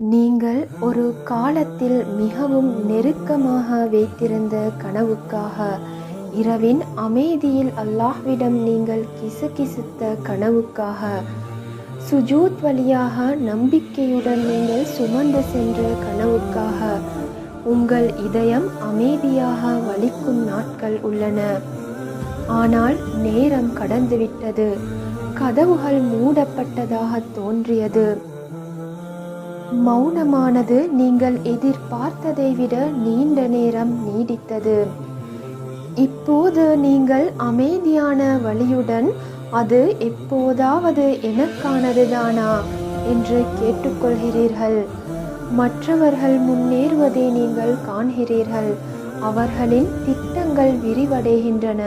நீங்கள் ஒரு காலத்தில் மிகவும் நெருக்கமாக வைத்திருந்த கனவுக்காக இரவின் அமைதியில் அல்லாஹ்விடம் நீங்கள் கிசுகிசுத்த கனவுக்காக சுஜூத் வழியாக நம்பிக்கையுடன் நீங்கள் சுமந்து சென்ற கனவுக்காக உங்கள் இதயம் அமைதியாக வலிக்கும் நாட்கள் உள்ளன. ஆனால் நேரம் கடந்துவிட்டது. கதவுகள் மூடப்பட்டதாக தோன்றியது. மௌனமானது நீங்கள் எதிர்பார்த்ததை விட நீண்ட நேரம் நீடித்தது. இப்போது நீங்கள் அமைதியான வழியுடன் அது எப்போதாவது எனக்கானதுதானா என்று கேட்டுக்கொள்கிறீர்கள். மற்றவர்கள் முன்னேறுவதை நீங்கள் காண்கிறீர்கள். அவர்களின் திட்டங்கள் விரிவடைகின்றன.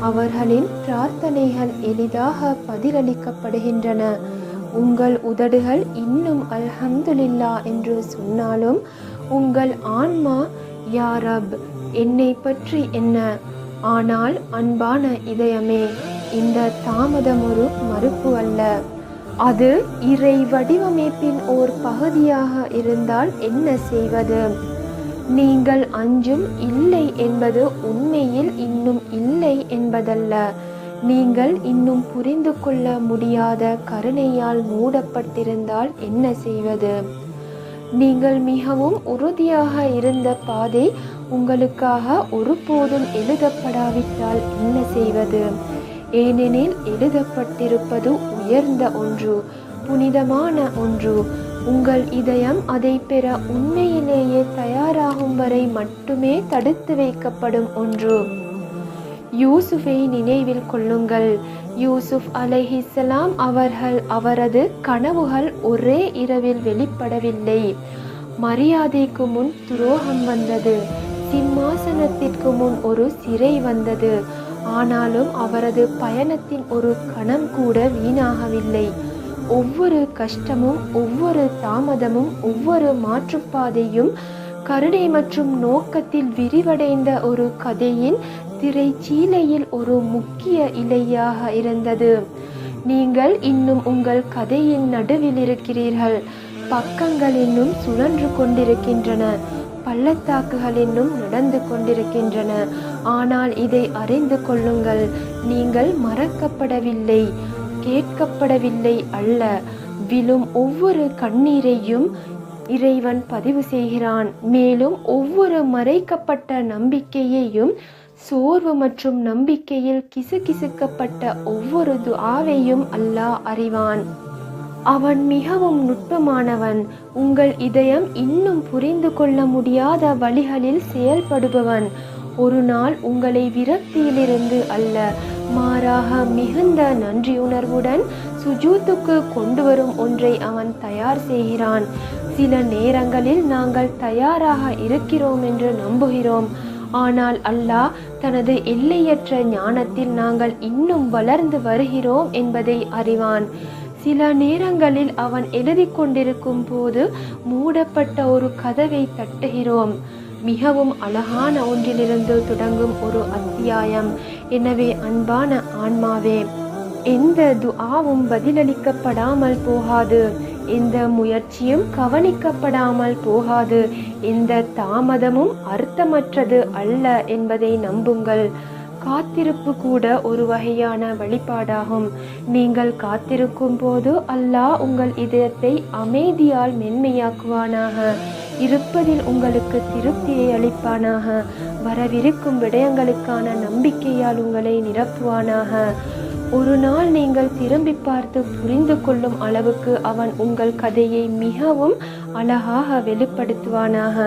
அவர்களின் பிரார்த்தனைகள் எளிதாக பதிலளிக்கப்படுகின்றன. உங்கள் உதடுகள் இன்னும் அல்ஹம்துலில்லா என்று சொன்னாலும் உங்கள் ஆன்மா யா ரப் என்னை பற்றி என்ன? ஆனால் அன்பான இதயமே இந்த தாமதம் ஒரு மறுப்பு அல்ல. அது இறை வடிவமைப்பின் ஓர் பகுதியாக இருந்தால் என்ன செய்வது? நீங்கள் அஞ்சும் இல்லை என்பது உண்மையில் இன்னும் இல்லை என்பதல்ல. நீங்கள் இன்னும் புரிந்து கொள்ள முடியாத கருணையால் மூடப்பட்டிருந்தால் என்ன செய்வது? நீங்கள் மிகவும் உறுதியாக இருந்த பாதை உங்களுக்காக ஒருபோதும் எழுதப்படாவிட்டால் என்ன செய்வது? ஏனெனில் எழுதப்பட்டிருப்பது உயர்ந்த ஒன்று புனிதமான ஒன்று. உங்கள் இதயம் அதை பெற உண்மையிலேயே தயாராகும் வரை மட்டுமே தடுத்து வைக்கப்படும் ஒன்று. யூசுஃபை நினைவில் கொள்ளுங்கள். யூசுப் அலைஹிஸ்ஸலாம் அவர்கள் அவரது கனவுகள் ஒரே இரவில் வெளிப்படவில்லை. மரியாதைக்கு முன் துரோகம் வந்தது. சிம்மாசனத்திற்கு முன் ஒரு சிறை வந்தது. ஆனாலும் அவரது பயணத்தின் ஒரு கணம் கூட வீணாகவில்லை. ஒவ்வொரு கஷ்டமும் ஒவ்வொரு தாமதமும் ஒவ்வொரு மாற்றுப்பாதையும் கருணை மற்றும் நோக்கத்தில் விரிவடைந்த ஒரு கதையின் திரைச்சீலையில் ஒரு முக்கிய இலையாக இருந்தது. நீங்கள் இன்னும் உங்கள் கதையின் நடுவில் இருக்கிறீர்கள். பக்கங்கள் இன்னும் சுழன்று கொண்டிருக்கின்றன. பள்ளத்தாக்குகள் இன்னும் நடந்து கொண்டிருக்கின்றன. ஆனால் இதை அறிந்து கொள்ளுங்கள். நீங்கள் மறக்கப்படவில்லை. கேட்கப்படவில்லை அல்ல. விழும் ஒவ்வொரு கண்ணீரையும் இறைவன் பதிவு செய்கிறான். மேலும் ஒவ்வொரு மறைக்கப்பட்ட நம்பிக்கையையும் சோர்வு மற்றும் நம்பிக்கையில் கிசுகிசுக்கப்பட்ட ஒவ்வொரு துஆவையும் அல்லாஹ் அறிவான். அவன் மிகவும் நுட்பமானவன். உங்கள் இதயம் இன்னும் புரிந்து கொள்ள முடியாத வழிகளில் செயல்படுபவன். ஒரு நாள் உங்களை விரக்தியிலிருந்து அல்ல மாறாக மிகுந்த நன்றியுணர்வுடன் சுஜூத்துக்கு கொண்டு வரும் ஒன்றை அவன் தயார் செய்கிறான். சில நேரங்களில் நாங்கள் தயாராக இருக்கிறோம் என்று நம்புகிறோம். ஆனால் அல்லாஹ் தனது எல்லையற்ற ஞானத்தில் நாங்கள் இன்னும் வளர்ந்து வருகிறோம் என்பதை அறிவான். சில நேரங்களில் அவன் எழுதி கொண்டிருக்கும் போது மூடப்பட்ட ஒரு கதவை தட்டுகிறோம். மிகவும் அழகான ஒன்றிலிருந்து தொடங்கும் ஒரு அத்தியாயம். எனவே அன்பான ஆன்மாவே எந்த துஆவும் பதிலளிக்கப்படாமல் போகாது. இந்த முயற்சியும் கவனிக்கப்படாமல் போகாது. இந்த தாமதமும் அர்த்தமற்றது அல்ல என்பதை நம்புங்கள். காத்திருப்பு கூட ஒரு வகையான வழிபாடாகும். நீங்கள் காத்திருக்கும் போது அல்லாஹ் உங்கள் இதயத்தை அமைதியால் மென்மையாக்குவானாக. இருப்பதில் உங்களுக்கு திருப்தியை அளிப்பானாக. வரவிருக்கும் விடயங்களுக்கான நம்பிக்கையால் உங்களை நிரப்புவானாக. ஒரு நாள் நீங்கள் திரும்பி பார்த்து புரிந்து கொள்ளும் அளவுக்கு அவன் உங்கள் கதையை மிகவும் அழகாக வெளிப்படுத்துவானாக.